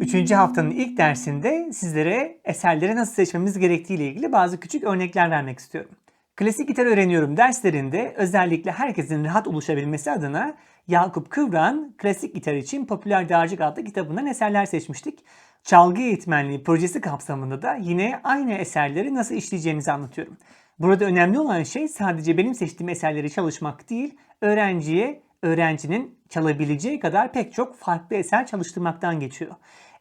Üçüncü haftanın ilk dersinde sizlere eserleri nasıl seçmemiz gerektiği ile ilgili bazı küçük örnekler vermek istiyorum. Klasik gitar öğreniyorum derslerinde özellikle herkesin rahat ulaşabilmesi adına Yakup Kıvran klasik gitar için Popüler Dağarcık adlı kitabından eserler seçmiştik. Çalgı eğitmenliği projesi kapsamında da yine aynı eserleri nasıl işleyeceğimizi anlatıyorum. Burada önemli olan şey sadece benim seçtiğim eserleri çalışmak değil, öğrenciye öğrencinin çalabileceği kadar pek çok farklı eser çalıştırmaktan geçiyor.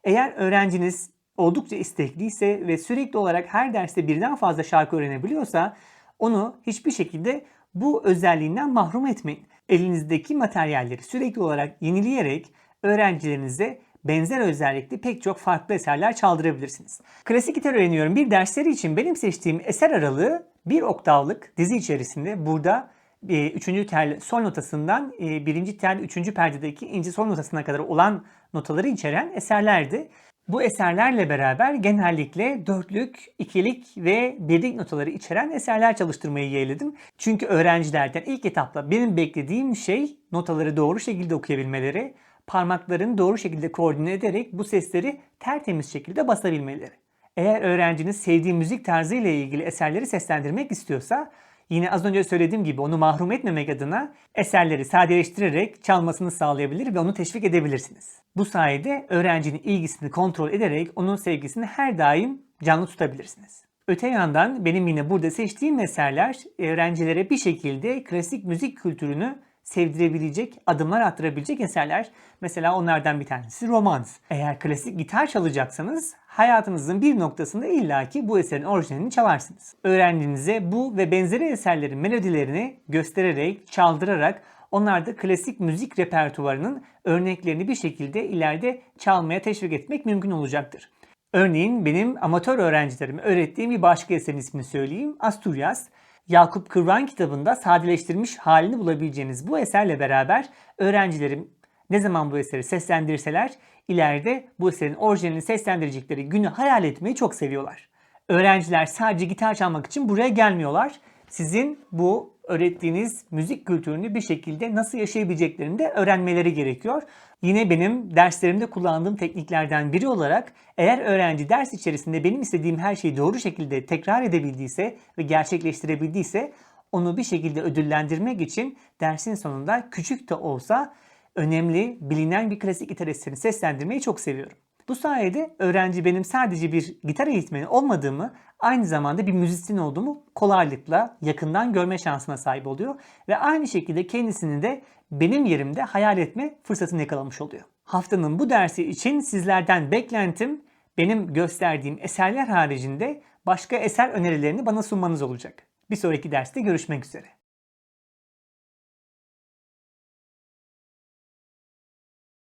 Eğer öğrenciniz oldukça istekliyse ve sürekli olarak her derste birden fazla şarkı öğrenebiliyorsa onu hiçbir şekilde bu özelliğinden mahrum etmeyin. Elinizdeki materyalleri sürekli olarak yenileyerek öğrencilerinize benzer özellikli pek çok farklı eserler çaldırabilirsiniz. Klasik gitar öğreniyorum bir dersleri için benim seçtiğim eser aralığı bir oktavlık dizi içerisinde burada üçüncü tel sol notasından e, birinci tel üçüncü perdedeki inci sol notasına kadar olan notaları içeren eserlerdi. Bu eserlerle beraber genellikle dörtlük, ikilik ve birlik notaları içeren eserler çalıştırmayı yeğledim. Çünkü öğrencilerden ilk etapta benim beklediğim şey notaları doğru şekilde okuyabilmeleri, parmaklarını doğru şekilde koordine ederek bu sesleri tertemiz şekilde basabilmeleri. Eğer öğrenciniz sevdiği müzik tarzı ile ilgili eserleri seslendirmek istiyorsa Yine az önce söylediğim gibi onu mahrum etmemek adına eserleri sadeleştirerek çalmasını sağlayabilir ve onu teşvik edebilirsiniz. Bu sayede öğrencinin ilgisini kontrol ederek onun sevgisini her daim canlı tutabilirsiniz. Öte yandan benim yine burada seçtiğim eserler öğrencilere bir şekilde klasik müzik kültürünü sevdirebilecek, adımlar attırabilecek eserler. Mesela onlardan bir tanesi romans. Eğer klasik gitar çalacaksanız hayatınızın bir noktasında illaki bu eserin orijinalini çalarsınız. Öğrencinize bu ve benzeri eserlerin melodilerini göstererek, çaldırarak onlarda klasik müzik repertuarının örneklerini bir şekilde ileride çalmaya teşvik etmek mümkün olacaktır. Örneğin benim amatör öğrencilerime öğrettiğim bir başka eserin ismini söyleyeyim. Asturias. Yakup Kıvran kitabında sadeleştirilmiş halini bulabileceğiniz bu eserle beraber öğrencilerim ne zaman bu eseri seslendirseler ileride bu eserin orijinalini seslendirecekleri günü hayal etmeyi çok seviyorlar. Öğrenciler sadece gitar çalmak için buraya gelmiyorlar. Sizin bu öğrettiğiniz müzik kültürünü bir şekilde nasıl yaşayabileceklerini de öğrenmeleri gerekiyor. Yine benim derslerimde kullandığım tekniklerden biri olarak eğer öğrenci ders içerisinde benim istediğim her şeyi doğru şekilde tekrar edebildiyse ve gerçekleştirebildiyse onu bir şekilde ödüllendirmek için dersin sonunda küçük de olsa önemli, bilinen bir klasik gitar seslendirmeyi çok seviyorum. Bu sayede öğrenci benim sadece bir gitar eğitmeni olmadığımı, aynı zamanda bir müzisyen olduğumu kolaylıkla yakından görme şansına sahip oluyor ve aynı şekilde kendisini de benim yerimde hayal etme fırsatını yakalamış oluyor. Haftanın bu dersi için sizlerden beklentim benim gösterdiğim eserler haricinde başka eser önerilerini bana sunmanız olacak. Bir sonraki derste görüşmek üzere.